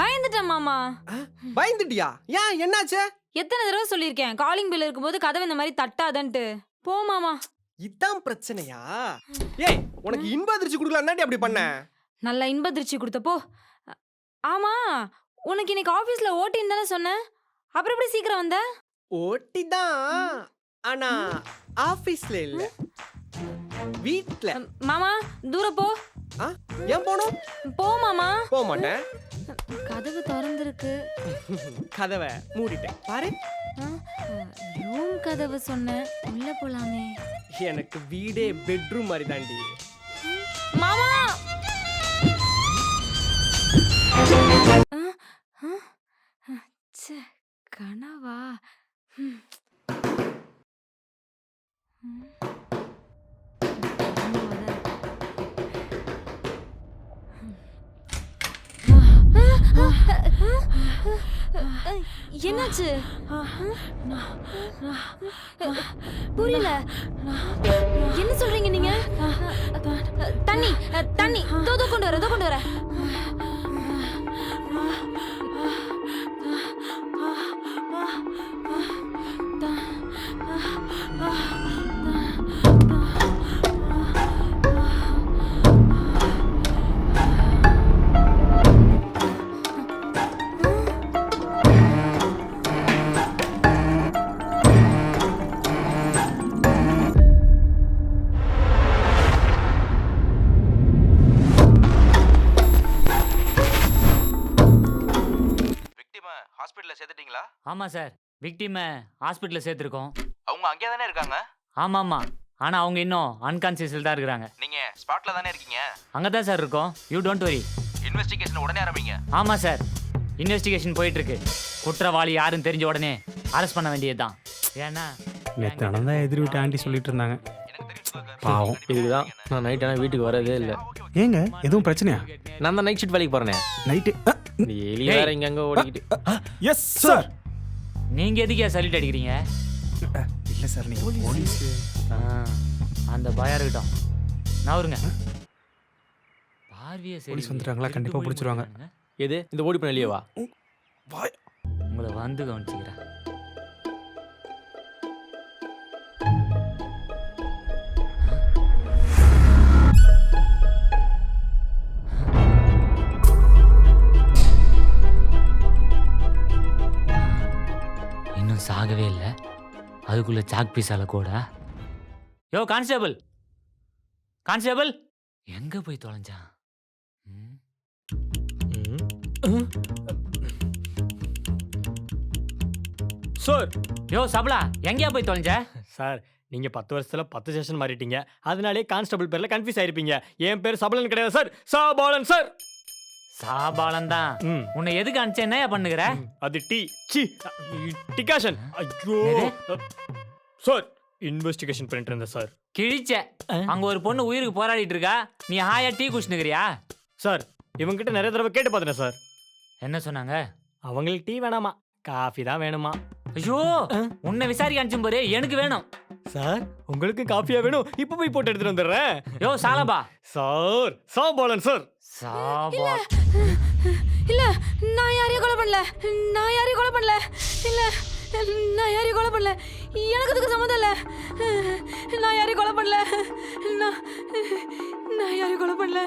பயந்துட்டேன் மாமா. பயந்துட்டியா? ஏன்? என்னாச்சு? எத்தனை தடவை சொல்லியிருக்கேன். காலிங் பில் இருக்கும்போது கதவு இந்த மாதிரி தட்டாதன்ட்டு. போ மாமா. இதான் பிரச்சனையா? ஏய் உனக்கு இன்ப அதிர்ச்சி கொடுக்கலான்னாடி அப்படி பண்ண. நல்லா இன்ப திருச்சி கொடுத்தப்போ ஆமா உனக்கு இன்னைக்கு ஆபீஸ்ல ஓட்டின்னு தானே சொன்னேன். அப்புறம் எப்படி சீக்கிரம் வந்த? ஓட்டி தான் ஆனா ஆபீஸ்ல இல்ல. வீட்ல. மாமா தூர போ? ஏன் போனோம் போ மாமா. போக மாட்டேன். கதவு திறந்திருக்கு. கதவை மூடிட்டேன். பாரு. ரூம் கதவு சொன்னேன் உள்ள போலாமே. எனக்கு வீடே பெட்ரூம் மாதிரி தாண்டி மாமா! புரியல. என்ன சொல்றீங்க நீங்க? தண்ணி தண்ணி. தோ கொண்டு வர தோ கொண்டு வர. விக்டிமை ஹாஸ்பிட்டலில் சேர்த்துருக்கோம் அவங்க அங்கேயே தானே இருக்காங்க ஆமாம் ஆமாம் ஆனால் அவங்க இன்னும் அன்கான்சியஸில் தான் இருக்கிறாங்க நீங்கள் ஸ்பாட்டில் தானே இருக்கீங்க அங்கே தான் சார் இருக்கோம் யூ டோன்ட் வரி இன்வெஸ்டிகேஷன் உடனே ஆரம்பிங்க ஆமாம் சார் இன்வெஸ்டிகேஷன் போயிட்டுருக்கு குற்றவாளி யாருன்னு தெரிஞ்ச உடனே அரெஸ்ட் பண்ண வேண்டியது தான் ஏன்னா நேற்று நடந்தா எதிர் வீட்டு ஆண்டி சொல்லிட்டு இருந்தாங்க பாவம். இதுக்கு தான் நான் நைட் ஆனால் வீட்டுக்கு வரதே இல்லை ஏங்க எதுவும் பிரச்சனையா நான் தான் நைட் ஷிஃப்ட் வேலைக்கு போகிறேனே நைட்டு டெய்லி வேற இங்கங்க ஓடிக்கிட்டு எஸ் சார் நீங்கள் எதுக்கே சல்யூட் அடிக்கிறீங்க? இல்லை சார் நீங்கள் போலீஸ். அந்த பயம் இருக்கட்டும். நவருங்க பார்வையை சரி போலீஸ் வந்துட்டாங்களா? கண்டிப்பா பிடிச்சிருவாங்க. எது? இந்த ஓடி பண்ண இல்லையவா? வாய். உங்களை வந்து கவனிச்சுக்கிறேன். சாகவே இல்லை. அதுக்குள்ள சாக் பீஸால கூட. யோ கான்ஸ்டேபிள்! கான்ஸ்டேபிள்! எங்க போய் தொலைஞ்சான்? சார்! யோ சபலா எங்கேயா போய் தொலைஞ்ச? சார் நீங்க பத்து வருஷத்துல பத்து செஷன் மாறிட்டீங்க. அதனாலே கான்ஸ்டபிள் பேர்ல கன்ஃபியூஸ் ஆயிருப்பீங்க. என் பேர் சபலன் கிடையாது சார். சாபாலன் சார். சாபாலம் தான் ம். உன்னை எதுக்கு அனுப்பிச்ச என்னையா பண்ணுகிற? அது டி. C decoction. ஐயோ? சார் இன்வெஸ்டிகேஷன் பண்ணிட்டு இருந்தேன் சார். கிழிச்ச. அங்க ஒரு பொண்ணு உயிருக்கு போராடிட்டு இருக்கா. நீ ஹாயா டீ குடிச்சுனுக்கிறியா சார் இவங்ககிட்ட நிறைய தடவை கேட்டு பார்த்துட்டேன் சார். என்ன சொன்னாங்க? அவங்களுக்கு டீ வேணாமா? காஃபி தான் வேணுமா? ஐயோ உன்னை விசாரிக்க அனுப்பிச்சும் பாரு எனக்கு வேணும். சார் உங்களுக்கு காஃபியா வேணும். இப்போ போய் போட்டு எடுத்துட்டு வந்துடுறேன். யோ சாலபா சார் சாபாலன் சார். சாபா இல்ல நான் யாரையும் கொலை பண்ணல. நான் யாரையும் கொலை பண்ணல. இல்ல நான் யாரையும் கொலை பண்ணல. எனக்கு அதுக்கு சம்மந்தம் இல்ல. நான் யாரையும் கொலை பண்ணல. நான் நான் யாரையும் கொலை பண்ணல.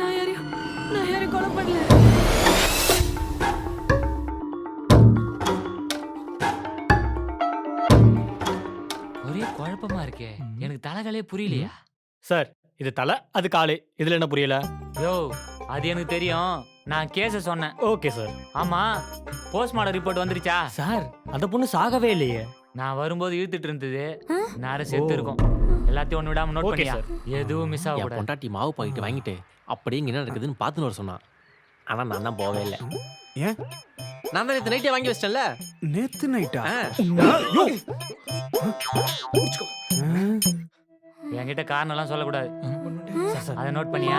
நான் யாரையும் நான் யாரையும் கொலை பண்ணல. குழப்பமா இருக்கே. எனக்கு தலைகளே புரியலையா? சார் இது தலை அது காலு. இதுல என்ன புரியல? யோ அது எனக்கு தெரியும். நான் கேஸ சொன்னேன். Okay sir. ஆமா போஸ்ட்மார்டம் ரிப்போர்ட் வந்துருச்சா? சார் அந்த பொண்ணு சாகவே இல்லையே. நான் வரும்போது இழுத்துட்டு இருந்தது. நேரம் செத்து இருக்கும். எல்லாத்தையும் ஒண்ணு விடாம நோட் Okay, பண்ணியா? எதுவும் மிஸ் என் ஆகக்கூடாது பொண்டாட்டி மாவு பாக்கெட் வாங்கிட்டு அப்படியே இங்க என்ன நடக்குதுன்னு பார்த்துன்னு வர சொன்னான் ஆனா நான் தான் போவே இல்லை. ஏன்? நான் தான் நேற்று நைட்டே வாங்கி வச்சிட்டேன்ல. நேத்து நைட்டா ஆ. என்கிட்ட காரணம் எல்லாம் சொல்லக்கூடாது அதை நோட் பண்ணியா?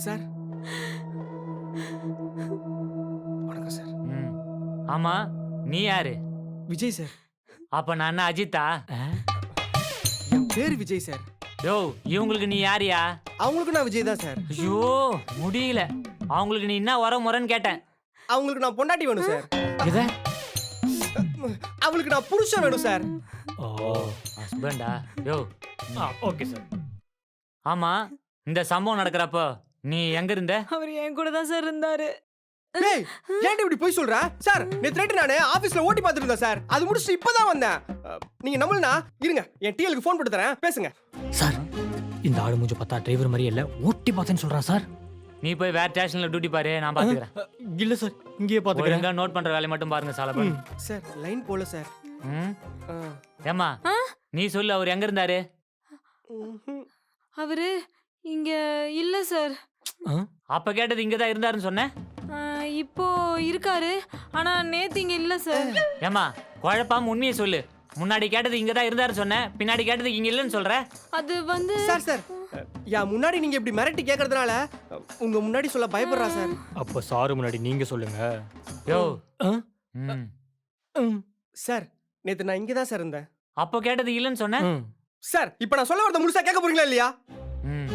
சார் வணக்கம் சார். ம். ஆமா நீ யாரு? விஜய் சார். அப்ப நான் என்ன அஜித்தா? என் பேர் விஜய் சார். யோ இவங்களுக்கு நீ யாரியா? அவங்களுக்கு நான் விஜய் தான் சார். ஐயோ முடியல. அவங்களுக்கு நீ என்ன வர முறைன்னு கேட்டேன். அவங்களுக்கு நான் பொண்டாட்டி வேணும் சார். எதை? அவங்களுக்கு நான் புருஷன் வேணும் சார். ஓ ஹஸ்பண்டா யோ. ஆ ஓகே சார். ஆமா இந்த சம்பவம் நடக்கிறப்போ நீ எங்க இருந்த? அவர் என் கூட தான் சார் இருந்தாரு. ஏய் ஏன்டி இப்படி போய் சொல்ற? சார் நேத்து நைட்டு நானு ஆபீஸ்ல ஓட்டி பார்த்துட்டு இருந்தேன் சார். அது முடிச்சுட்டு இப்பதான் வந்தேன். அஹ், நீங்க நம்மளனா? இருங்க என் டிஎலுக்கு ஃபோன் போட்டு தரேன். பேசுங்க. சார் இந்த ஆடு மூஞ்சி பார்த்தா டிரைவர் மாதிரி இல்ல. ஓட்டி பார்த்தேன்னு சொல்றான் சார். நீ போய் வேற ஸ்டேஷன்ல டியூட்டி பாரு நான் பாத்துக்கிறேன். இல்ல சார் இங்கேயே பாத்துக்கிறேன். நோட் பண்ற வேலையை மட்டும் பாருங்க சாலபன் சார் லைன் போல சார். ம்? அஹ், ஏம்மா ஆ? நீ சொல்லு அவர் எங்க இருந்தாரு. அவரு இங்க இல்ல சார். அப்ப கேட்டது இங்க தான் இருந்தாருன்னு சொன்னேன் இப்போ இருக்காரு ஆனா நேத்து இங்க இல்ல சார். ஏம்மா குழப்பாம உண்மையை சொல்லு. முன்னாடி கேட்டது இங்க தான் இருந்தாருன்னு சொன்னேன். பின்னாடி கேட்டது இங்க இல்லைன்னு சொல்ற? அது வந்து சார் சார். என் முன்னாடி நீங்க இப்படி மிரட்டி கேக்குறதுனால உங்க முன்னாடி சொல்ல பயப்படுறா சார். அப்ப சாரு முன்னாடி நீங்க சொல்லுங்க. யோ? ம். சார் நேத்து நான் இங்க தான் சார் இருந்தேன். அப்போ கேட்டது இல்லைன்னு சொன்னேன்? சார் இப்போ நான் சொல்ல வரத முழுசா கேட்க போறீங்களா இல்லையா? ம்.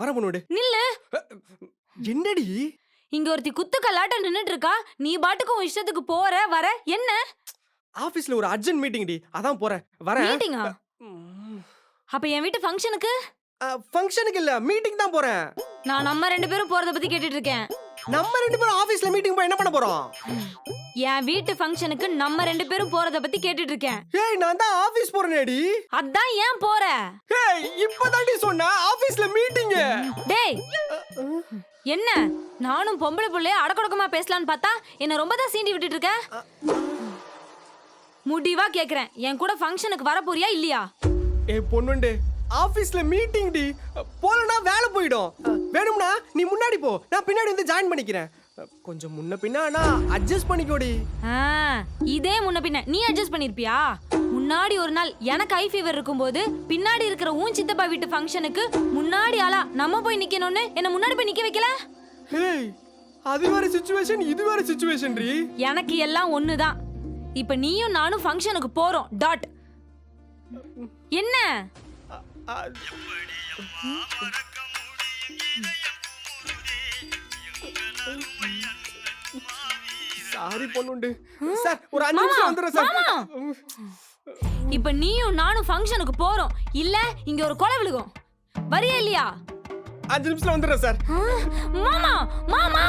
வர பொண்ணுடு. நில்லு. என்னடி? இங்க ஒருத்தி குத்து கல்லாட்ட நின்னுட்டு இருக்கா நீ பாட்டுக்கு உன் இஷ்டத்துக்கு போற வர என்ன? ஆபீஸ்ல ஒரு அர்ஜென்ட் மீட்டிங் டி அதான் போறேன். வரேன். மீட்டிங்கா? அப்ப என் வீட்டு ஃபங்க்ஷனுக்கு? ஃபங்க்ஷனுக்கு இல்ல மீட்டிங் தான் போறேன். நான் நம்ம ரெண்டு பேரும் போறத பத்தி கேட்டுட்டு இருக்கேன் நம்ம ரெண்டு பேரும் ஆபீஸ்ல மீட்டிங் போய் என்ன பண்ண போறோம்? என் வீட்டு ஃபங்க்ஷனுக்கு நம்ம ரெண்டு பேரும் போறத பத்தி கேட்டுட்டு இருக்கேன் ஏய் நான் தான் ஆபீஸ் போறேனேடி. அதான் ஏன் போற? ஏய் இப்பதான்டி சொன்ன ஆபீஸ்ல மீட்டிங் டேய் என்ன? நானும் பொம்பளை புள்ளைய அடக்கடக்கமா பேசலான்னு பார்த்தா என்ன ரொம்ப தான் சீண்டி விட்டுட்டு இருக்க முடிவா கேக்குறேன். என் கூட ஃபங்க்ஷனுக்கு வர போறியா இல்லையா? ஏய் பொண்ணுண்டு ஆபீஸ்ல மீட்டிங் டி. போலனா வேலை போயிடும். வேணும்னா நீ முன்னாடி போ. நான் பின்னாடி வந்து ஜாயின் பண்ணிக்கிறேன். கொஞ்சம் முன்ன பின்ன அட்ஜஸ்ட் பண்ணிக்கோடி. இதே முன்ன பின்ன. நீ அட்ஜஸ்ட் பண்ணிருப்பியா? முன்னாடி ஒரு நாள் எனக்கு ஐ ஃபீவர் இருக்கும்போது பின்னாடி இருக்கிற ஊன் சித்தப்பா வீட்டு ஃபங்க்ஷனுக்கு முன்னாடி ஆளா நம்ம போய் நிக்கணும்னு என்ன முன்னாடி போய் நிக்க வைக்கல? அது வேற சுச்சுவேஷன் இது வேற சுச்சுவேஷன் டி. எனக்கு எல்லாம் ஒண்ணுதான். இப்ப நீயும் நானும் ஃபங்க்ஷனுக்கு போறோம். டாட் என்ன? சாரி பொண்ணுண்டு. சார் ஒரு அஞ்சு நிமிஷம் வந்துடுறேன் சார். இப்ப நீயும் நானும் ஃபங்க்ஷனுக்கு போறோம். இல்ல இங்க ஒரு கொலை விழுகும். வரியா இல்லையா? அஞ்சு நிமிஷத்துல வந்துடுறேன் சார். மாமா மாமா.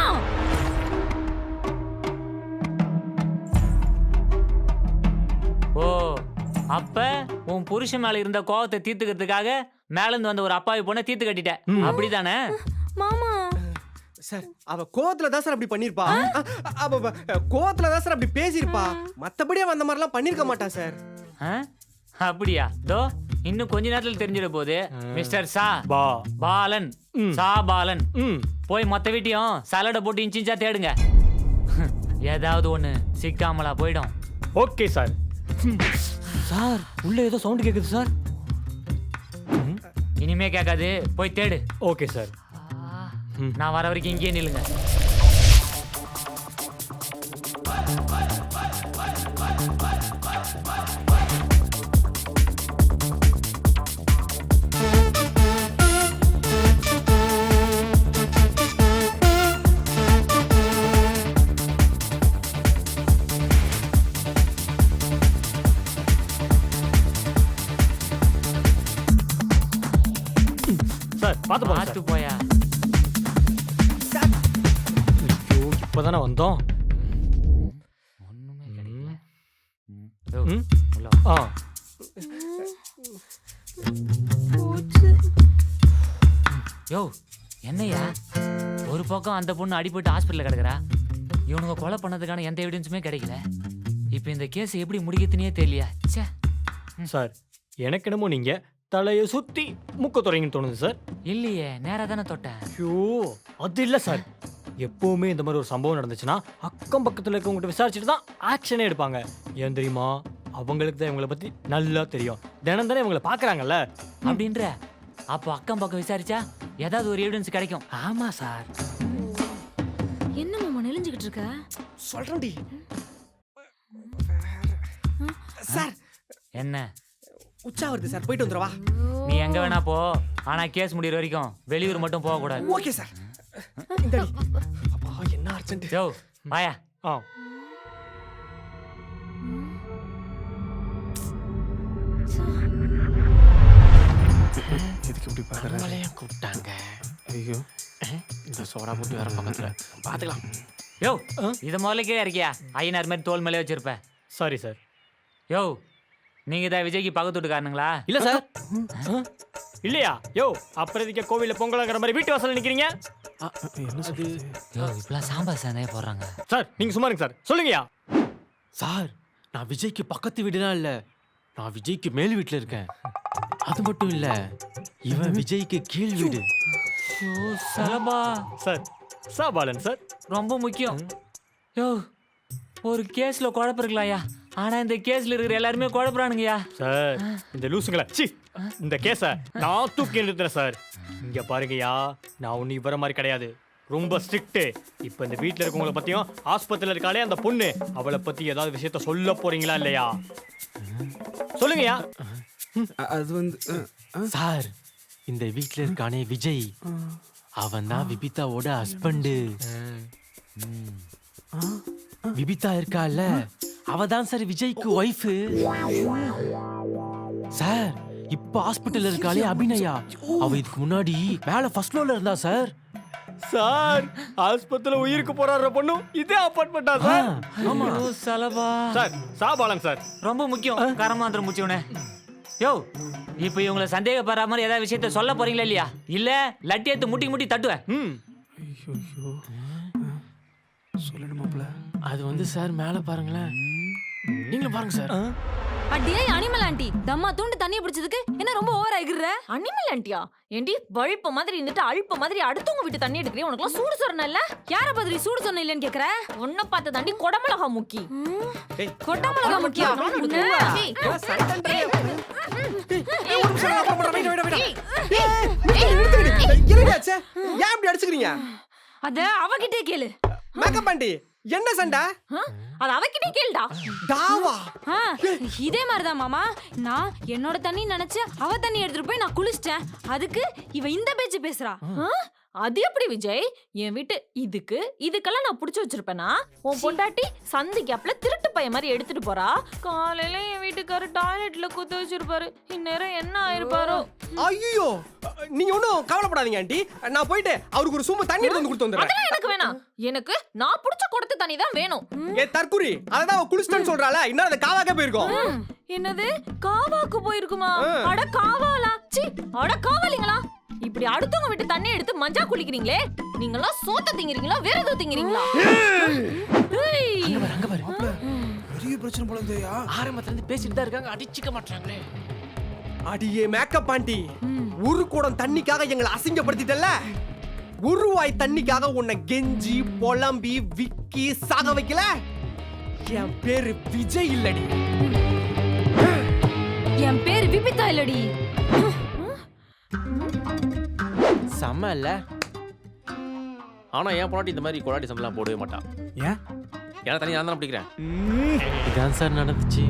அப்ப உன் புருஷன் மேல இருந்த கோவத்தை தீர்த்துக்கிறதுக்காக மேல இருந்து வந்த ஒரு அப்பாவி பொண்ணை தீர்த்து கட்டிட்ட. அப்படிதானே? மாமா. சார் அவ கோவத்துல தான் சார் அப்படி பண்ணிருப்பா. அவ கோவத்துல தான் சார் அப்படி பேசியிருப்பா. மத்தபடி அவ அந்த மாதிரிலாம் பண்ணிருக்க மாட்டா சார். ஆ? அப்படியா? தோ இன்னும் கொஞ்ச நேரத்துல தெரிஞ்சிட போகுது. மிஸ்டர் சா. பா. பாலன். சா பாலன். ம். போய் மொத்த வீட்டையும் சலடை போட்டு இன்ச் இன்ச்சா தேடுங்க. ஏதாவது ஒண்ணு சிக்காமலா போயிடும். Okay sir. சார் உள்ள ஏதோ சவுண்ட் கேக்குது சார். இனிமே கேட்காது போய் தேடு. Okay sir. நான் வர வரைக்கும் இங்கேயே நில்லுங்க. எடுத்து போயா ஐயோ இப்பதானே வந்தோம். ஒண்ணுமே கிடைக்கல. ம். யோ, ம்? உள்ள வா. ஆ. யோ என்னய்யா ஒரு பக்கம் அந்த பொண்ணு அடிபட்டு ஹாஸ்பிட்டல்ல கிடக்குறா. இவனுங்க கொலை பண்ணதுக்கான எந்த எவிடன்ஸுமே கிடைக்கல. இப்போ இந்த கேஸ் எப்படி முடிக்கிறதுனே தெரியலையா. ச்சே. சார் எனக்கு என்னமோ நீங்க தலையை சுத்தி முக்க துறைங்கன்னு தோணுது சார். இல்லையே நேரா தானே தொட்டேன் ஐயோ அது இல்ல சார். எப்பவுமே இந்த மாதிரி ஒரு சம்பவம் நடந்துச்சுன்னா அக்கம் பக்கத்துல இருக்கவங்ககிட்ட விசாரிச்சுட்டு தான் ஆக்ஷனே எடுப்பாங்க. ஏன் தெரியுமா? அவங்களுக்கு தான் இவங்களை பத்தி நல்லா தெரியும். தினம் தானே இவங்களை பாக்குறாங்கல்ல. அப்படின்ற அப்போ அக்கம் பக்கம் விசாரிச்சா ஏதாவது ஒரு எவிடன்ஸ் கிடைக்கும். ஆமா சார். என்ன மாமா நெளிஞ்சுக்கிட்டு இருக்க? சொல்றேன்டி. சார். என்ன? உச்சா வருது சார். போயிட்டு வந்துடவா நீ எங்க வேணா போ. ஆனா கேஸ் முடியிற வரைக்கும் வெளியூர் மட்டும் போக கூடாது. Okay sir. அப்பா என்ன அர்ஜென்ட் யோ வாயா. ஆ. எதுக்கு இப்படி பாக்குற நம்மளையும் கூப்பிட்டாங்க. ஐயோ. இந்த சோடா போட்டு வேற பக்கத்துல. பாத்துக்கலாம். யோ இத முதல்ல இருக்கியா ஐயனார் மாதிரி தோல் மேலே வச்சிருப்ப. Sorry sir. யோ நீங்க தான் விஜய்க்கு பக்கத்து வீட்டுக்காரனுங்களா? இல்ல சார். இல்லையா? யோ அப்புறம் இதுக்கு கோவில்ல பொங்கலாங்கிற மாதிரி வீட்டு வாசல்ல நிக்கிறீங்க? என்ன சொல்றது யோ இப்பெல்லாம் சாம்பார் சாதே போடுறாங்க. சார் நீங்க சும்மா இருங்க சார். சொல்லுங்கயா சார் நான் விஜய்க்கு பக்கத்து வீடுலாம் இல்ல. நான் விஜய்க்கு மேல் வீட்ல இருக்கேன். அது மட்டும் இல்ல இவன் விஜய்க்கு கீழ் வீடு. யோ சலபா சார் சாபாலன் சார். ரொம்ப முக்கியம். யோ ஒரு கேஸ்ல குழப்பம் இருக்கலாம்யா ஆனா இந்த கேஸ்ல இருக்கிற எல்லாருமே குழப்பறானுங்கய்யா. சார் இந்த லூசுங்களா சி இந்த கேஸ நான் தூக்கி நிறுத்துறேன் சார். இங்க பாருங்கய்யா நான் ஒண்ணு இவர மாதிரி கிடையாது. ரொம்ப ஸ்ட்ரிக்ட் இப்போ இந்த வீட்ல இருக்கவங்கள பத்தியும் ஆஸ்பத்திரியில இருக்காளே அந்த பொண்ணு அவளை பத்தி ஏதாவது விஷயத்த சொல்ல போறீங்களா இல்லையா? சொல்லுங்கய்யா. அது வந்து சார் இந்த வீட்ல இருக்கானே விஜய். அவன் தான் விபிதாவோட ஹஸ்பண்டு விபிதா இருக்கால அவ தான் சார் விஜய்க்கு ஒய்ஃபு சார் இப்ப ஹாஸ்பிட்டல்ல இருக்காளே அபிநயா. அவ இதுக்கு முன்னாடி மேல ஃபர்ஸ்ட் ஃப்ளோர்ல இருந்தா சார். சார் ஆஸ்பத்திரியில உயிருக்கு போறாடுற பொண்ணு இதே அப்பார்ட்மெண்டா சார்? ஆமா. யோ சலபா சார் சாபாலன் சார். ரொம்ப முக்கியம். கரமாந்திரம் முச்சிவனே யோ இப்போ இவங்கள சந்தேகப்படுற மாதிரி ஏதாவது விஷயத்த சொல்ல போறீங்களா இல்லையா? இல்ல லட்டி எடுத்து முட்டி முட்டி தட்டுவேன். ம். ஐயோ ஐயோ சொல்லணுமாப்ல அது வந்து சார் மேல பாருங்களேன். நீங்களும் பாருங்க சார். அடியே அனிமல் ஆண்டி தம்மா தூண்டு தண்ணிய பிடிச்சதுக்கு என்ன ரொம்ப ஓவர் ஆகிடுற அனிமல் ஆண்டியா ஏண்டி வழுப்ப மாதிரி இருந்துட்டு அழுப்ப மாதிரி அடுத்தவங்க வீட்டு தண்ணி எடுக்கிறீ உனக்குலாம் சூடு சொரணல்ல யார பதிரி சூடு சொன்ன இல்லைன்னு கேக்குற? உன்னை பார்த்த தாண்டி கொடமிளகா முக்கி. இப்படி அடிச்சுக்கிறீங்க? அத அவகிட்டே கேளு. மேக்கப் ஆண்டி என்ன சண்டை? அது அவகிட்டே கேளுடா. ஆ, இதே மாதிரிதான் மாமா. நான் என்னோட தண்ணி நினைச்சு அவ தண்ணி எடுத்துட்டு போய் நான் குளிச்சிட்டேன். அதுக்கு இவ இந்த பேச்சு பேசுறா? அது எப்படி விஜய்? என் வீட்டு இதுக்கு இதுக்கெல்லாம் நான் புடிச்சு வச்சிருப்பேனா? உன் பொண்டாட்டி சந்தி கேப்ல திருட்டு பையன் மாதிரி எடுத்துட்டு போறா? காலையில என் வீட்டுக்காரு டாய்லெட்ல குத்து வச்சிருப்பாரு. இந்நேரம் என்ன ஆயிருப்பாரோ? ஐயோ! நீங்க ஒன்றும் கவலைப்படாதீங்க ஆண்டி. நான் போயிட்டு அவருக்கு ஒரு சும்மா தண்ணி எடுத்து வந்து கொடுத்து வந்துடுறேன். அதெல்லாம் எனக்கு வேணாம். எனக்கு நான் புடிச்ச குடத்து தண்ணி தான் வேணும். ஏ தற்குறி. அதான் அவ குளிச்சிட்டேன்னு சொல்றாள. இன்னும் அது காவாக்க போயிருக்கோம். என்னது? காவாக்கு போயிருக்குமா. அட காவாலா? சி அட காவாலிங்களா? இப்படி அடுத்தவங்க விட்டு தண்ணி எடுத்து மஞ்சா குளிக்கிறீங்களே? நீங்களாம் சோத்த திங்கிறீங்களா? வேற ஏதோ திங்கிறீங்களா. அங்க பாரு பெரிய பிரச்சனை போல இருந்தேயா ஆரம்பத்துல இருந்து பேசிட்டு தான் இருக்காங்க. அடிச்சுக்க மாட்டாங்களே அடியே மேக்கப் ஆண்டி. ஒரு குடம் தண்ணிக்காக எங்களை அசிங்கப்படுத்திட்டல்ல? உருவாய் தண்ணிக்காக உன்னை கெஞ்சி பொலம்பி விக்கி சாக வைக்கல? என் பேரு விஜய் இல்லடி. என் பேர் விபிதா இல்லடி. செம்ம இல்ல ஆனா என் பொண்டாட்டி இந்த மாதிரி கொலாட்டி சம்பளம் போடவே மாட்டான் ஏன்? ஏன்னா தனியாக நான் தான் பிடிக்கிறேன் இதான் சார் நடந்துச்சு.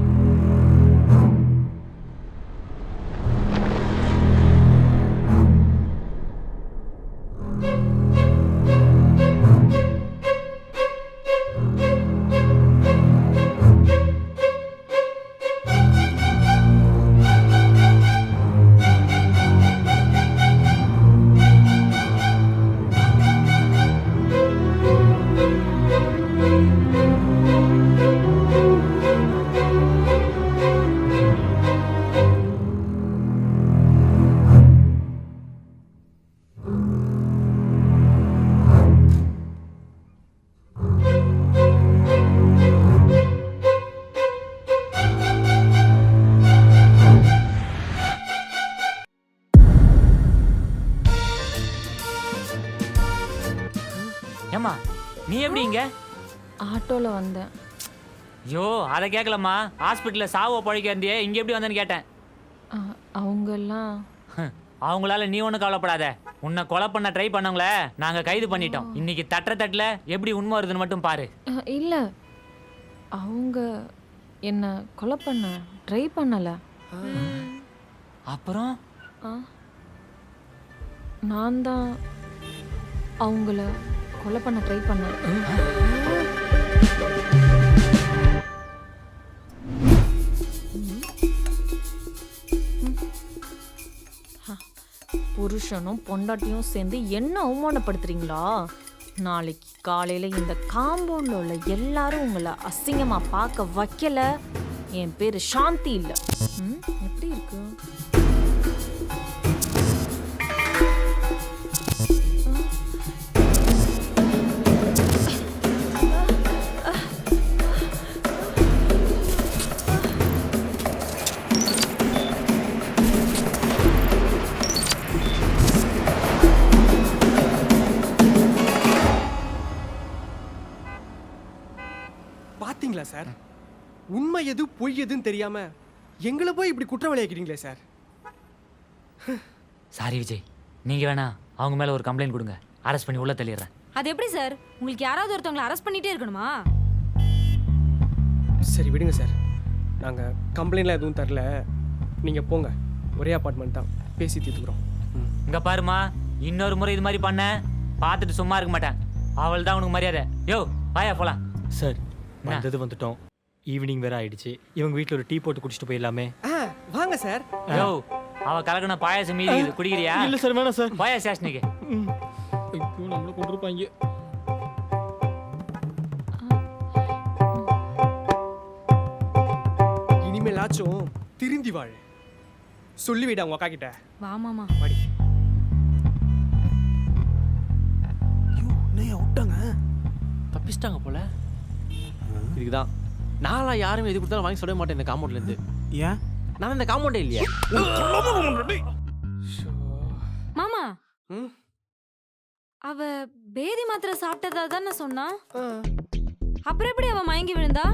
வந்தேன். ஐயோ அதை கேட்கலம்மா ஹாஸ்பிட்டல்ல சாவோ பழிக்க இருந்தியே இங்க எப்படி வந்தேன்னு கேட்டேன். அவங்கெல்லாம் அவங்களால நீ ஒன்றும் கவலைப்படாத. உன்னை கொலை பண்ண ட்ரை பண்ணவங்கள நாங்க கைது பண்ணிட்டோம். இன்னைக்கு தட்டுற தட்டுல எப்படி உண்மை வருதுன்னு மட்டும் பாரு. இல்ல. அவங்க என்ன கொலை பண்ண ட்ரை பண்ணல. அப்புறம். நான் தான் அவங்கள கொலை பண்ண ட்ரை பண்ணேன். புருஷனும் பொண்டாட்டியும் சேர்ந்து என்ன அவமானப்படுத்துறீங்களா? நாளைக்கு காலையில் இந்த காம்பவுண்டில் உள்ள எல்லாரும் உங்களை அசிங்கமாக பார்க்க வைக்கல. என் பேர் சாந்தி இல்லை. ம், எப்படி இருக்கு? சார். உண்மை எது பொய் எதுன்னு தெரியாம எங்களை போய் இப்படி குற்றவாளியாக்கிறீங்களே சார். சாரி விஜய். நீங்க வேணா அவங்க மேல ஒரு கம்ப்ளைண்ட் கொடுங்க. அரெஸ்ட் பண்ணி உள்ள தள்ளிடுறேன். அது எப்படி சார்? உங்களுக்கு யாராவது ஒருத்தவங்களை அரெஸ்ட் பண்ணிட்டே இருக்கணுமா? சரி விடுங்க சார். நாங்க கம்ப்ளைண்ட்லாம் எதுவும் தரல. நீங்க போங்க. ஒரே அப்பார்ட்மெண்ட் தான். பேசி தீர்த்துக்கிறோம். ம். இங்க பாருமா இன்னொரு முறை இது மாதிரி பண்ண. பார்த்துட்டு சும்மா இருக்க மாட்டேன். அவள் தான் உனக்கு மரியாதை. யோ வாயா போலாம். சார் வந்தது வந்துட்டோம். ஈவினிங் வேற ஆயிடுச்சு. இவங்க வீட்டில் ஒரு டீ போட்டு குடிச்சிட்டு போயிடலாமே. ஆ வாங்க சார். யோ அவ கலக்கின பாயாசம் மீறி இருக்குது. குடிக்கிறியா? இல்ல சார் வேணாம் சார். பாயா ஸ்டேஷனுக்கு ஐயோ நம்மள கொண்டிருப்பாங்க இனிமேலாச்சும் திருந்தி வாழ். சொல்லி விட உங்க அக்கா கிட்ட வாமாமா வாடி. ஐயோ என்னையா விட்டாங்க. தப்பிச்சிட்டாங்க போல. இதுக்குதான் நான்லாம் யாருமே எது கொடுத்தாலும் வாங்கி சொல்ல மாட்டேன் இந்த காம்பவுண்ட்ல இருந்து ஏன்? நான் இந்த காம்பவுண்டே இல்லையா. மாமா? அவ பேதி மாத்திரை சாப்பிட்டதா தானே சொன்னா. அப்புறம் எப்படி அவ மயங்கி விழுந்தா?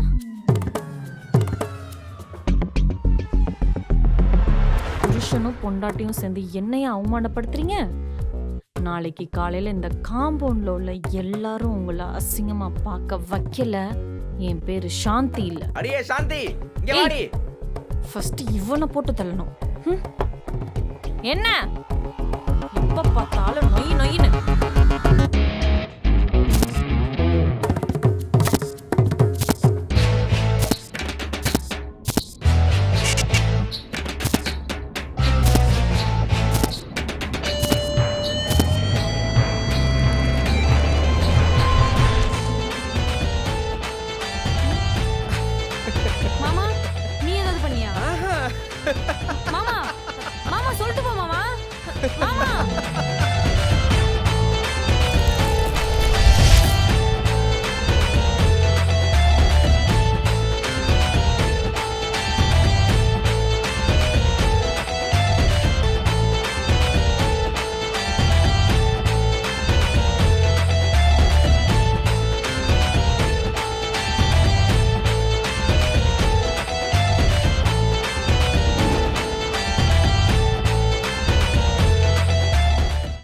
புருஷனும் பொண்டாட்டியும் சேர்ந்து என்னைய அவமானப்படுத்துறீங்க? நாளைக்கு காலையில இந்த காம்பவுண்ட்ல உள்ள எல்லாரும் உங்களை அசிங்கமா பார்க்க வைக்கல. என் பேரு சாந்தி இல்ல. அடியே சாந்தி இங்க ஏய். வாடி. ஃபர்ஸ்ட் இவனை போட்டு தள்ளணும். ஹம்? என்ன? எப்ப பார்த்தாலும் நொய் நொயின்னு மாமா மாமா சொல்லிட்டு போ மாமா. மாமா.